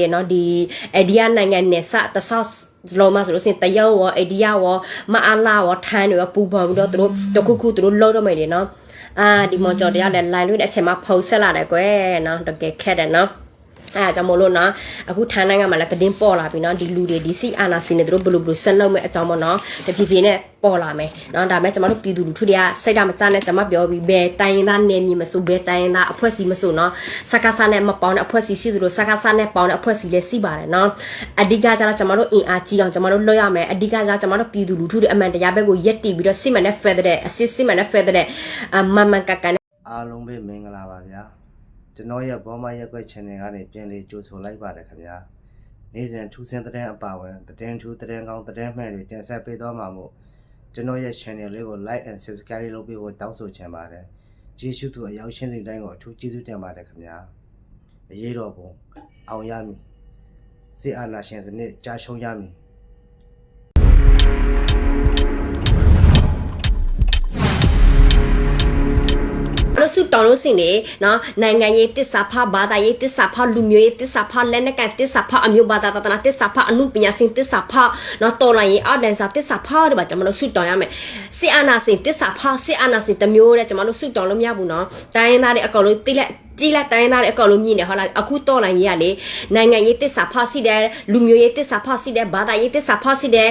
လေနော်ဒီအိန္ဒိယနိုင်ငံနယ်စတဆောက်လောမဆိုလို့စင်တယောရောအိန္ဒိယရောမအားလာရောထန်းတွေရောပူပန်ပြီးတော့သူတို့တခုခုသူတို့လုံးတော့မယ်လေနော်အာဒီမော်ကျော်တရားလည်း line လို့တဲ့အချိန်မှာဖုန်းဆက်လာတယ်ကွယ်နော်တကယ်ခက်တယ်နော် အဲအကြောင်းမလို့နော်အခုထိုင်းနိုင်ငံမှာလည်းသတင်းပေါ်လာပြီနော်ဒီလူတွေဒီစီအာနာစီနေတို့ဘလူးဘလူးဆက်လုပ်မဲ့အကြောင်းပေါ့နော်တဖြည်းဖြည်းနဲ့ပေါ်လာမယ်နော်ဒါပေမဲ့ကျွန်တော်တို့ပြည်သူလူထုတွေကစိတ်ဓာတ်မကျနဲ့ကျွန်မပြောပြီးဘယ်တိုင်းရင်းသားနေမြင်မဆိုဘယ်တိုင်းရင်းသားအဖွဲ့အစည်းမဆိုနော်စကားစားနဲ့မပေါင်းတဲ့အဖွဲ့အစည်းရှိသလိုစကားစားနဲ့ပေါင်းတဲ့အဖွဲ့အစည်းလည်းရှိပါတယ်နော်အဓိကကျတော့ကျွန်တော်တို့အင်အားကြီးအောင်ကျွန်တော်တို့လုပ်ရမယ်အဓိကကျကျွန်တော်တို့ပြည်သူလူထုတွေအမှန်တရားဘက်ကိုယက်တည်ပြီးတော့စစ်မှန်တဲ့ Federal အစစ်စစ်မှန်တဲ့ Federal အမမန်ကကန်အားလုံးပဲမင်္ဂလာပါဗျာ ကျွန်တော်ရဲ့ဘောမရက်ကွက် channel ကနေပြန်လေးကြိုဆိုလိုက်ပါတယ်ခင်ဗျာနေ့စဉ်ထူးဆန်းတဲ့အပါဝင်တဲ့ထူးတဲ့ကောင်းတဲ့မှန်တွေတင်ဆက်ပေးသွားမှာမို့ကျွန်တော်ရဲ့ channel လေးကို like and subscribe လုပ်ပေးဖို့တောင်းဆိုချင်ပါတယ်ကျေးဇူးသူအရောက်ချင်းစီတိုင်းကိုအထူးကျေးဇူးတင်ပါတယ်ခင်ဗျာအရေးတော်ပုံအောင်ရမည်စစ်အာဏာရှင်စနစ်ကြာရှုံးရမည် လို့စုတောင်းလို့စင်နေနော်နိုင်ငံရေးတစ္ဆာဖဘာသာရေးတစ္ဆာဖလူမျိုးရေးတစ္ဆာဖလက်နက်ကန်တစ္ဆာဖအမျိုးဘာသာတနာတစ္ဆာဖအမှုပညာရှင်တစ္ဆာဖနော်တော်လိုင်းရေးအဒန်စာတစ္ဆာဖတွေပါကျွန်တော်တို့စုတောင်းရမယ်စေအာနာစင်တစ္ဆာဖစေအာနာစင်တစ်မျိုးတဲ့ကျွန်တော်တို့စုတောင်းလို့မရဘူးနော်တိုင်းရင်းသားတွေအကောင်လုံးတိလက် ကြီးလက်တိုင်းသားတွေအကောင်လုံးမြင်နေဟောလားအခုတော်လိုင်းရေးကလေနိုင်ငံရေးတစ္ဆာဖရှိတယ်လူမျိုးရေးတစ္ဆာဖရှိတယ်ဘာသာရေးတစ္ဆာဖရှိတယ်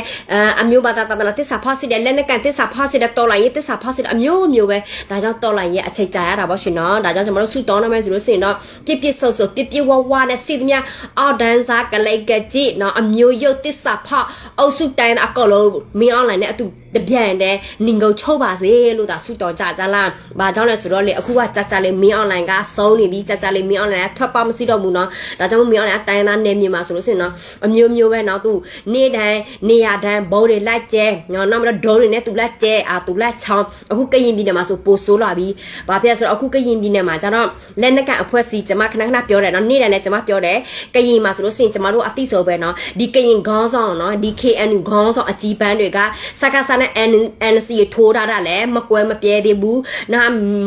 အမျိုးဘာသာတနာတစ္ဆာဖရှိတယ်လက်နက်ကန်တစ္ဆာဖရှိတယ်တော်လိုင်းရေးတစ္ဆာဖရှိတယ်အမျိုးမျိုးပဲဒါကြောင့်တော်လိုင်းရေးအချိန်ကြာရတာပေါ့ရှင်နော်ဒါကြောင့်ကျွန်တော်တို့စုတောင်းရမယ်ဆိုလို့ရှိရင်တော့ပြစ်ပြစ်ဆုပ်ဆုပ်ပြစ်ပြစ်ဝဝနဲ့စီသမျှအော်ဒန်စာကလေးကကြည့်နော်အမျိုးရုပ်တစ္ဆာဖအုပ်စုတိုင်းအကောင်လုံးမင်းအွန်လိုင်းနဲ့အတူတပြန်တဲ့နင်ကုန်ချုပ်ပါစေလို့ဒါစုတော်ကြကြလားဘာကြောင့်လဲဆိုတော့လေအခုကကြကြလေးမင်းအွန်လိုင်းကစုံနေပြီကြကြလေးမင်းအွန်လိုင်းကထွက်ပါမရှိတော့ဘူးနော်ဒါကြောင့်မင်းအွန်လိုင်းကတိုင်းသားနေမြင်မှာဆိုလို့ရှိရင်နော်အမျိုးမျိုးပဲနော်သူနေ့တိုင်းနေရတိုင်းဘုံတွေလိုက်ကျဲနော်နောက်မှတော့ဒိုးတွေနဲ့သူလိုက်ကျဲအာသူလိုက်ချောင်းအခုကရင်ပြည်နယ်မှာဆိုပိုဆိုးလာပြီဘာဖြစ်လဲဆိုတော့အခုကရင်ပြည်နယ်မှာကျတော့လက်နက်ကန်အဖွဲ့စီကျမခဏခဏပြောတယ်နော်နေ့တိုင်းလည်းကျမပြောတယ်ကရင်မှာဆိုလို့ရှိရင်ကျမတို့အသိဆိုပဲနော်ဒီကရင်ခေါင်းဆောင်နော်ဒီ KNU ခေါင်းဆောင်အကြီးပန်းတွေကစကားစနဲ့ NC ထိုးထားတာလည်းမကွဲမပြဲသေးဘူး။နာ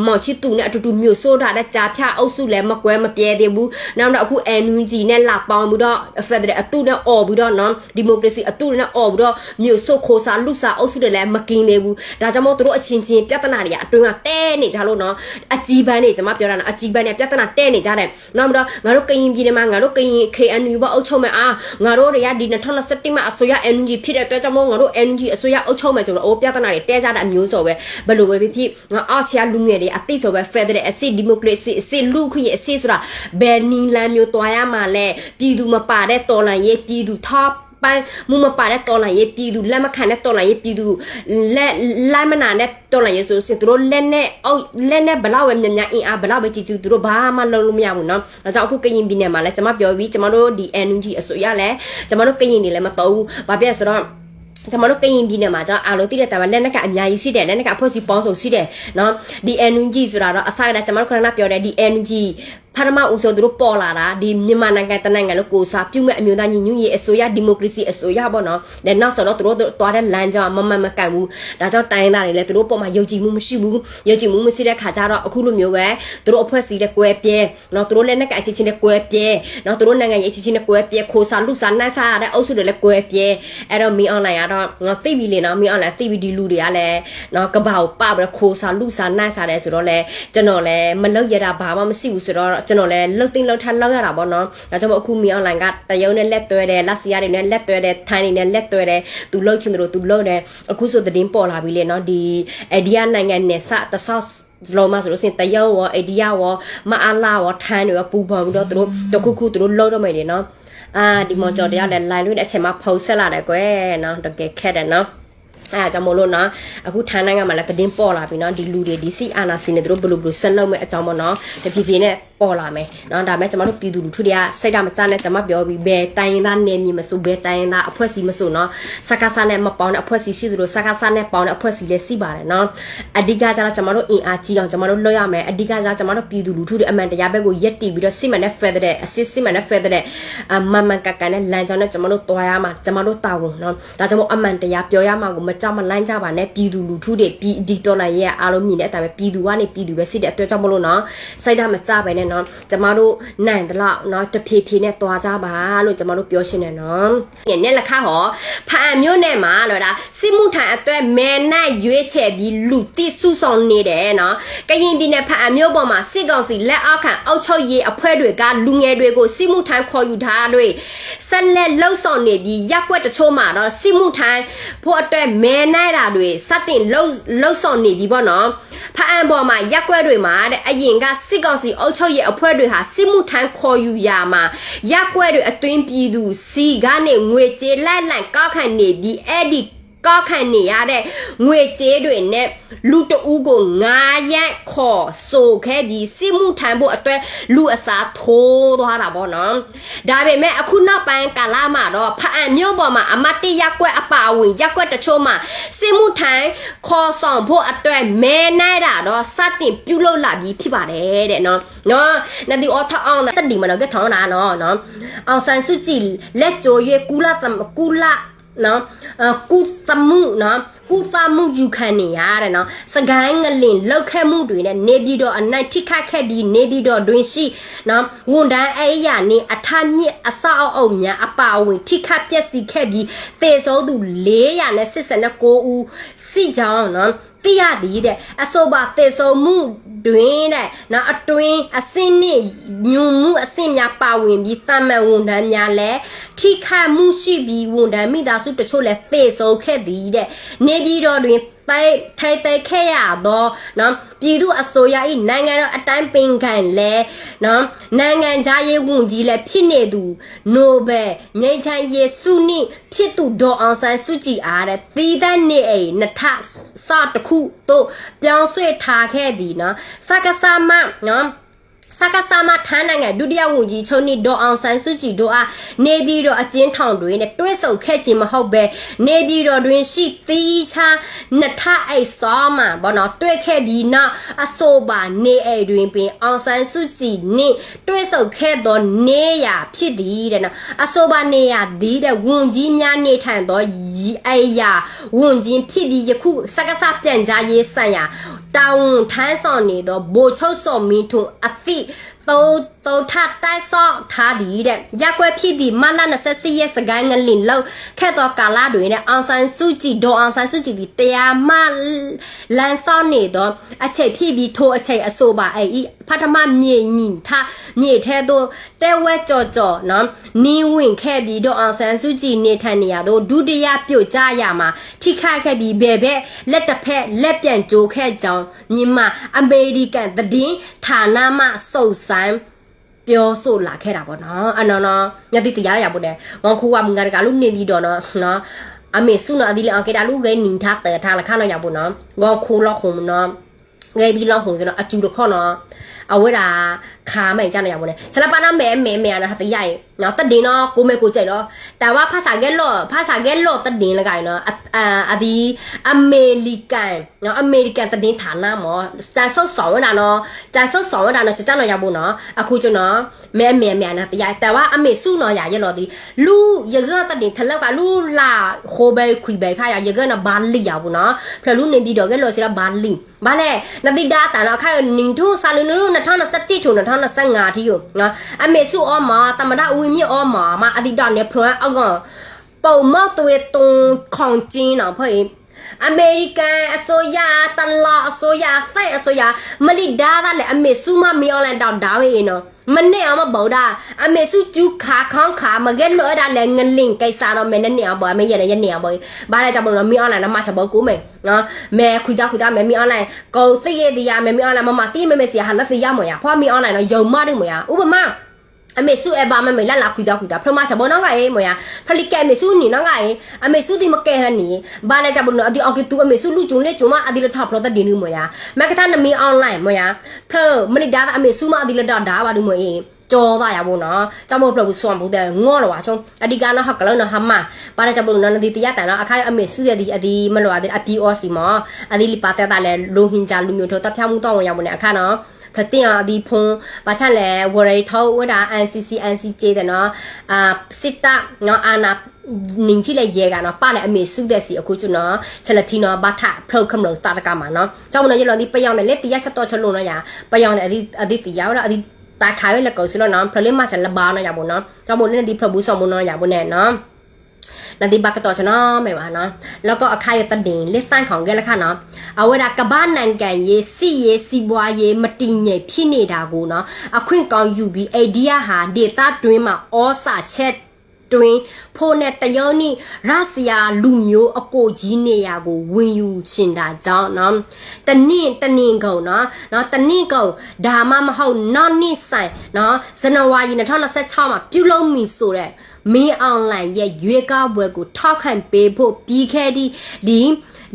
မော်ချီတူနဲ့အတူတူမျိုးဆိုးထားတဲ့ကြာဖြအုပ်စုလည်းမကွဲမပြဲသေးဘူး။နောက်တော့အခု NUG နဲ့လာပေါင်းပြီးတော့ Federal အတူနဲ့អော်ပြီးတော့နော်ဒီမိုကရေစီအတူနဲ့អော်ပြီးတော့မျိုးဆိုးခိုးစားလူစားအုပ်စုတွေလည်းမကင်းသေးဘူး။ဒါကြောင့်မို့သူတို့အချင်းချင်းပြဿနာတွေကအတွင်းကတဲနေကြလို့နော်အကြီးပန်းနေကျွန်မပြောတာနော်အကြီးပန်းနေပြဿနာတဲနေကြတယ်။နောက်တော့ငါတို့ကရင်ပြည်နယ်မှာငါတို့ကရင် KNU ဘအုပ်ချုပ်မယ်အာငါတို့တွေကဒီ2021မှာအစိုးရ NUG ဖြစ်တဲ့အတွက်ကြောင့်မို့ငါတို့ NUG အစိုးရအုပ်ချုပ်မယဆိုတော့အိုးပြဿနာတွေတဲကြတဲ့အမျိုးဆိုပဲဘယ်လိုပဲဖြစ်ဖြစ်ငါအောက်ချာလူငယ်တွေအသိဆိုပဲ Federal အစစ်ဒီမိုကရေစီအစစ်လူခွင့်အစစ်ဆိုတာဘယ်နီလန်မျိုးတွားရမှာလဲပြည်သူမပါတဲ့တော်လှန်ရေးပြည်သူ top ပန်းမူမပါတဲ့တော်လှန်ရေးပြည်သူလက်မခံတဲ့တော်လှန်ရေးပြည်သူလက်လက်မနာတဲ့တော်လှန်ရေးဆိုရင်သူတို့လက်နဲ့အောက်လက်နဲ့ဘလောက်ပဲမြန်မြန်အင်အားဘလောက်ပဲကြည်ကြည်သူတို့ဘာမှလုပ်လို့မရဘူးเนาะဒါကြောင့်အခုကရင်ပြည်နယ်မှာလဲကျွန်မပြောပြီးကျွန်မတို့ဒီ NUG အစိုးရလဲကျွန်မတို့ကရင်နေလဲမတော်ဘူးဘာဖြစ်လဲဆိုတော့ ကျွန်တော်တို့ကရင်ပြည်နယ်မှာကျွန်တော်အားလုံးသိတဲ့တိုင်မှာလက်နက်ကအများကြီးရှိတယ်လက်နက်ကအဖွဲ့အစည်းပေါင်းစုံရှိတယ်နော်ဒီ NUG ဆိုတာတော့အစကတည်းကကျွန်တော်တို့ခဏခဏပြောတယ်ဒီ NUG ဖရမဦးဆိုသူတို့ပေါ်လာတာဒီမြန်မာနိုင်ငံတနိုင်ငံလို့ကိုစားပြုမဲ့အမျိုးသားညီညွတ်ရေးအစိုးရဒီမိုကရေစီအစိုးရပေါ့နော်။ဒါနောက်ဆိုတော့သူတို့သွားတဲ့လမ်းကြောင်းမမမကန်ဘူး။ဒါကြောင့်တိုင်းသားတွေလည်းသူတို့ပေါ်မှာယုံကြည်မှုမရှိဘူး။ယုံကြည်မှုမရှိတဲ့ခါကျတော့အခုလိုမျိုးပဲသူတို့အဖွဲ့အစည်းတဲ့ကွဲပြဲ။နော်သူတို့လည်းနဲ့ကအချင်းချင်းနဲ့ကွဲပြဲ။နော်သူတို့နိုင်ငံရေးအချင်းချင်းနဲ့ကွဲပြဲခိုးစားလူစားနှမ်းစားရတဲ့အုပ်စုတွေလည်းကွဲပြဲ။အဲ့တော့မီအွန်လိုင်းကတော့ငါသိပြီလေနော်မီအွန်လိုင်းသိပြီဒီလူတွေကလည်းနော်ကဘာကိုပပြီးခိုးစားလူစားနှမ်းစားတယ်ဆိုတော့လေကျွန်တော်လည်းမလုပ်ရတာဘာမှမရှိဘူးဆိုတော့ကျွန်တော်လည်းလုတ်သိမ်းလောက်ထလောက်ရတာပေါ့နော်ဒါကြောင့်မို့အခုမီအွန်လိုင်းကတရုံနဲ့လက်သွဲတယ်လက်စီယာတွေနဲ့လက်သွဲတယ်ထိုင်းတွေနဲ့လက်သွဲတယ်သူလုတ်ချင်တယ်လို့သူလုတ်တယ်အခုဆိုသတင်းပေါ်လာပြီလေနော်ဒီအိန္ဒိယနိုင်ငံနယ်စတဆောက်လောမဆိုလို့စင်တယောရောအိန္ဒိယရောမအားလာရောထန်းတွေရောပူပန်ပြီးတော့သူတို့တခုခုသူတို့လုတ်တော့မယ်လေနော်အာဒီမော်ကျော်တရားလည်း line လို့တဲ့အချိန်မှာဖုန်းဆက်လာတယ်ကွယ်နော်တကယ်ခက်တယ်နော် အဲဒါကြောင့်မလို့နော်အခုထိုင်းနိုင်ငံမှာလည်းသတင်းပေါ်လာပြီနော်ဒီလူတွေဒီစီအာနာစီနဲ့တို့ဘယ်လိုဘယ်လိုဆက်လုပ်မယ်အကြောင်းပေါ့နော်တဖြည်းဖြည်းနဲ့ပေါ်လာမယ်နော်ဒါမဲ့ကျွန်တော်တို့ပြည်သူလူထုတွေကစိတ်ဓာတ်မကျနဲ့ကျွန်မပြောပြီးဘယ်တိုင်းရင်သားနယ်မြေမဆိုဘယ်တိုင်းရင်သားအဖွဲ့အစည်းမဆိုနော်စကားစားနဲ့မပေါင်းတဲ့အဖွဲ့အစည်းရှိသလိုစကားစားနဲ့ပေါင်းတဲ့အဖွဲ့အစည်းလည်းရှိပါတယ်နော်အဓိကကျတော့ကျွန်တော်တို့အင်အားကြီးအောင်ကျွန်တော်တို့လုပ်ရမယ်အဓိကကျတော့ကျွန်တော်တို့ပြည်သူလူထုတွေအမှန်တရားဘက်ကိုရက်တည်ပြီးတော့စစ်မှန်တဲ့ဖက်တဲ့အစစ်စစ်မှန်တဲ့ဖက်တဲ့အမမန်ကကန်နဲ့လမ်းကြောင်းနဲ့ကျွန်တော်တို့တွားရမှာကျွန်တော်တို့တာဝန်နော်ဒါကြောင့်မို့အမှန်တရားပြောရမှာကိုမကြောင့်မလိုက်ကြပါနဲ့ပြည်သူလူထုတွေပြည်ဒီတော်လိုင်းရဲ့အားလုံးမြင်တဲ့အတိုင်းပဲပြည်သူကနေပြည်သူပဲစစ်တဲ့အတွက်ကြောင့်မလို့နော်စိုက်တာမကြပဲနဲ့နော်ကျမတို့နိုင်တလောက်နော်တဖြည်းဖြည်းနဲ့သွားကြပါလို့ကျမတို့ပြောရှင်းတယ်နော်ညက်လက်ခါဟောဖအံမြို့နယ်မှာလို့ဒါစစ်မှုထံအတွက်မဲနိုင်ရွေးချယ်ပြီးလူတိစုဆောင်နေတယ်နော်ကရင်ပြည်နယ်ဖအံမြို့ပေါ်မှာစစ်ကောင်စီလက်အောက်ခံအောက်ချုပ်ရေးအဖွဲ့တွေကလူငယ်တွေကိုစစ်မှုထမ်းခေါ်ယူထားတွေဆက်လက်လှုပ်ဆောင်နေပြီးရက်ွက်တချို့မှာတော့စစ်မှုထမ်းဖို့အတွက်မဲနိုင်တာတွေစတင်လှုပ်လှုပ်ဆောင်နေပြီပေါ့နော်ဖာအံပေါ်မှာရက်ွက်တွေမှာတဲ့အရင်ကစစ်ကောင်စီအုပ်ချုပ်ရေးအဖွဲ့တွေဟာစစ်မှုထမ်းခေါ်ယူရာမှာရက်ွက်တွေအတွင်းပြည်သူစီကနေငွေကြေးလက်လံကောက်ခံနေပြီးအဲ့ဒီ ကောက်ခံနေရတဲ့ငွေကြေးတွေနဲ့လူတဦးကို9ရက်ခေါ်ဆိုခဲ့ပြီးစစ်မှုထမ်းဖို့အတွက်လူအစားထိုးသွားတာပေါ့နော်ဒါပေမဲ့အခုနောက်ပိုင်းကာလမှာတော့ဖအံမြို့ပေါ်မှာအမတ်တရက်ကွက်အပါဝင်ရက်ကွက်တချို့မှာစစ်မှုထမ်းခေါ်ဆောင်ဖို့အတွက်မဲနိုင်တာတော့စတင်ပြုလုပ်လာပြီးဖြစ်ပါတယ်တဲ့နော်နော်နဒီအော်ထအောင်တက်ဒီမနော်ကထောင်းတာနော်နော်အောင်ဆန်စုကြည်လက်ကြိုရွေကူလာတမကူလာ နော်အကုသမှုနော်ကုသမှုယူခံနေရတဲ့နော်စကိုင်းငလင်လောက်ခတ်မှုတွေနဲ့နေပြီးတော့အနိုင်ထိခတ်ခဲ့ပြီးနေပြီးတော့တွင်ရှိနော်ဝန်တန်းအဲ့ရနေအထမြင့်အဆောက်အအုံများအပါအဝင်ထိခတ်ပျက်စီးခဲ့ပြီးတေဆုံးသူ489ဦးစီကြောင်းနော် တိရသည်တဲ့အဆိုပါတေဆုံးမှုတွင်တဲ့နော်အတွင်းအစင်းနဲ့ညုံမှုအစင်းများပါဝင်ပြီးတမန်ဝန်ထမ်းများလည်းထိခတ်မှုရှိပြီးဝန်ထမ်းမိသားစုတချို့လည်းသေဆုံးခဲ့သည်တဲ့နေပြည်တော်တွင်တိုက်ထိုက်တိုက်ခဲ့ရတော့နော်ပြည်သူအစိုးရ၏နိုင်ငံတော်အတိုင်းပင်ခံလဲနော်နိုင်ငံသားရေးဝန်ကြီးလဲဖြစ်နေသူနိုဘယ်ငြိမ်းချမ်းရေးစုနိဖြစ်သူဒေါ်အောင်ဆန်းစုကြည်အားတဲ့သီးသန့်နေအိမ်နှစ်ထ စတခုတို့ပြောင်းဆွဲထားခဲ့သည်နော်စကားစမနော် စကားစာမထမ်းနိုင်ငံဒုတိယဝန်ကြီးချုပ်နီဒေါ်အောင်ဆန်းစုကြည်တို့အားနေပြည်တော်အကျဉ်းထောင်တွင်နဲ့တွဲဆုံခဲ့ခြင်းမဟုတ်ပဲနေပြည်တော်တွင်ရှိသီးခြားနှစ်ထအိတ်စောမှာဘောနော်တွဲခဲ့ပြီးနောက်အဆိုပါနေအိမ်တွင်ပင်အောင်ဆန်းစုကြည်နှင့်တွဲဆုံခဲ့သောနေရာဖြစ်သည်တဲ့နော်အဆိုပါနေရာသည်တဲ့ဝန်ကြီးများနေထိုင်သောအိယာဝန်ကြီးဖြစ်ပြီးယခုစကားစာပြန်ကြားရေးဆိုင်ရာ တောင်းထမ်းဆောင်နေသောဗိုလ်ချုပ်စော်မင်းထွန်းအသည့်သုံး သုံးထတိုက်ဆော့ထားသည်တဲ့ရက်ွက်ဖြစ်သည်မလ24ရက်စကိုင်းငလင်လောက်ခဲ့သောကာလတွင်တဲ့အောင်ဆန်းစုကြည်ဒေါ်အောင်ဆန်းစုကြည်သည်တရားမလန်ဆော့နေသောအချိန်ဖြစ်ပြီးထိုအချိန်အဆိုပါအဲ့ဤပထမမြေညီထမြေထဲသို့တဲဝဲကြော်ကြော်နော်နီးဝင်ခဲ့ပြီးဒေါ်အောင်ဆန်းစုကြည်နေထိုင်နေရသောဒုတိယပြုတ်ကြရမှာထိခိုက်ခဲ့ပြီးဘယ်ဘက်လက်တစ်ဖက်လက်ပြန်ကြိုးခဲ့ကြောင်းမြန်မာအမေရိကန်သတင်းဌာနမှစုံစမ်း ပြောဆိုလာခဲ့တာပေါ့နော်အနော်နော်ညတိတရားရဖို့တဲ့ဝန်ခုကငါကလူနေပြီးတော့နော်နော်အမေစုနော်အဒီလေအကေတာလူကနင်းထားတဲ့ထားလာခါနော်ရဖို့နော်ဝန်ခုလောက်ခုနော်ငယ်ဒီလောက်ခုစနော်အကျူတော့ခေါနော်အ ဝဲတာခါမယ်ကြောင်းနေရမလဲဆလာပနာမဲမဲမဲရဟာတရိုင်နော်တဒင်းနော်ကိုမဲကိုကြိုက်နော်တာဝါဖာစာကဲလော့ဖာစာကဲလော့တဒင်းလကိုင်နော်အာအဒီအမေရိကန်နော်အမေရိကန်တဒင်းဌာနမော်စတာဆုတ်ဆောင်ဝတာနော်စတာဆုတ်ဆောင်ဝတာနော်စတာနော်ရဖို့နော်အခုကျွန်တော်မဲမဲမဲနာတရိုင်တာဝါအမေစုနော်ရရလော်ဒီလူရကတဒင်းထလောက်ကလူလာခိုးပဲခွိပဲခါရရကနော်ဘာလီရဖို့နော်ဖလလူနေပြီးတော့ကဲလော်စရာဘာလီဘာလဲနတိဒါတာနော်ခါနင်ထူဆာလူနူန2021ထုံ2025တီကိုနော်အမေစုအော်မှာတမဒအဝင်းမြအော်မှာမအဒီတာနေဖရန်အောက်ကပုံမောက်တွေတုံခေါင်ကျင်းနော်ဖေး အမေရိကန်အစိုးရတလာအစိုးရဖိုက်အစိုးရမလီဒါကလည်းအမေစုမမီအွန်လိုင်းတော့ဒါဝေးနော်မနဲ့အောင်မဘောဒါအမေစုကျူခါခေါင်းခါမကဲလောဒါလည်းငလင်ကိစ္စတော့မနဲ့နဲ့အောင်ဘောမရရရနေအောင်ဘောဘာလဲကြောင့်မလို့မီအွန်လိုင်းနမစဘောကူမေနော်မဲခွေတာခွေတာမဲမီအွန်လိုင်းကိုသိရတရားမဲမီအွန်လိုင်းမမတိမဲမဲစီဟာလက်စီရမရဖွာမီအွန်လိုင်းတော့ယုံမတယ်မရဥပမာ အမေစုအဘာမမေလာလာခွေတာခွေတာဖရမစဘောနော်ကအေးမရဖလိကဲမေစုနီနော်ကအေးအမေစုဒီမကဲဟနီဘာလဲကြောင့်မလို့အဒီအော်ကတူအမေစုလူကျုံလေကျုံမအဒီလထဖလို့တဒီနူမရမကတာနမီအွန်လိုင်းမရဖလမနိဒါအမေစုမအဒီလတာဒါပါလူမအေးကြောသားရဖို့နော်ကြောင့်မဟုတ်ဘူးဆွမ်ဘူးတဲ့ငေါတော့ပါချုံအဒီကနော်ဟကလုံးနော်ဟမပါတဲ့ကြောင့်မလို့နော်ဒီတရားတန်နော်အခါအမေစုရဒီအဒီမလို့အဒီအပီအောစီမအဒီလီပါတဲ့တာလဲလုံဟင်ကြလူမျိုးတော့တပ်ဖြောင်းမှုတော့ဝင်ရဖို့ ਨੇ အခါနော် ဖတင်အဒီဖုံဘာချလဲဝရထောဝဒါ NCC NCJ တဲ့နော်အာစစ်တာနော်အာနာနင်းချိလေရဲကနော်ပါလေအမေစုတဲ့စီအခုကျွန်တော်ချက်လက်တီနော်ဘာထဖလောက်ခမလို့တာတကမှာနော်ကြောင့်မလို့ရလောဒီပယောင်းနဲ့လက်တီရချက်တော့ချက်လို့နော်ရပယောင်းနဲ့အဒီအဒီတီရတော့အဒီတာခါရလက်ကောစလို့နော်ဖလင်းမချလဘာနော်ရပါနော်ကြောင့်မို့လည်းဒီဖဘူးဆောင်မနော်ရပါနဲ့နော် နဒီဘကတော်ချနာမဲပါနော်แล้วก็အခါရတဒင်းလက်ဆိုင်ခေါင်ကလေးခါနော်အဝရကဘာနိုင်ငံရေးစီရေးစီပွားရေးမတည်ငြိမ်ဖြစ်နေတာကိုနော်အခွင့်ကောင်းယူပြီးအိဒီယာဟာဒေတာတွင်းမှာဩစာချက်တွင်ဖိုးနဲ့တယောနိရစီယာလူမျိုးအကိုကြီးနေရာကိုဝင်ယူချင်တာကြောင့်နော်တနင့်တနင်ကုန်နော်နော်တနင့်ကုန်ဒါမှမဟုတ်နောက်နှစ်ဆိုင်နော်ဇန်နဝါရီ2026မှာပြုလုပ်မည်ဆိုတဲ့ မင်းအွန်လိုင်းရဲ့ရွေးကောက်ပွဲကိုထောက်ခံပေးဖို့ပြီးခဲ့သည့်ဒီ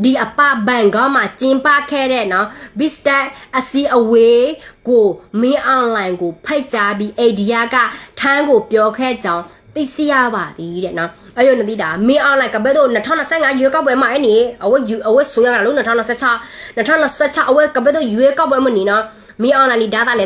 ဒီအပဘန်ကောမှာကျင်းပခဲ့တဲ့နော်ဘစ်တက်အစီအဝေးကိုမင်းအွန်လိုင်းကိုဖိတ်ကြားပြီးအိဒီယာကထန်းကိုပြောခဲ့ကြောင်းသိစီရပါသည်တဲ့နော်အဲ့ရနတိတာမင်းအွန်လိုင်းကဘယ်တော့2025ရွေးကောက်ပွဲမှာအဲ့နေအဝဲအဝဲဆိုရတာလို့2026 2026အဝဲကဘယ်တော့ရွေးကောက်ပွဲမှာနေနော်မင်းအွန်လိုင်းလီဒါတာလေ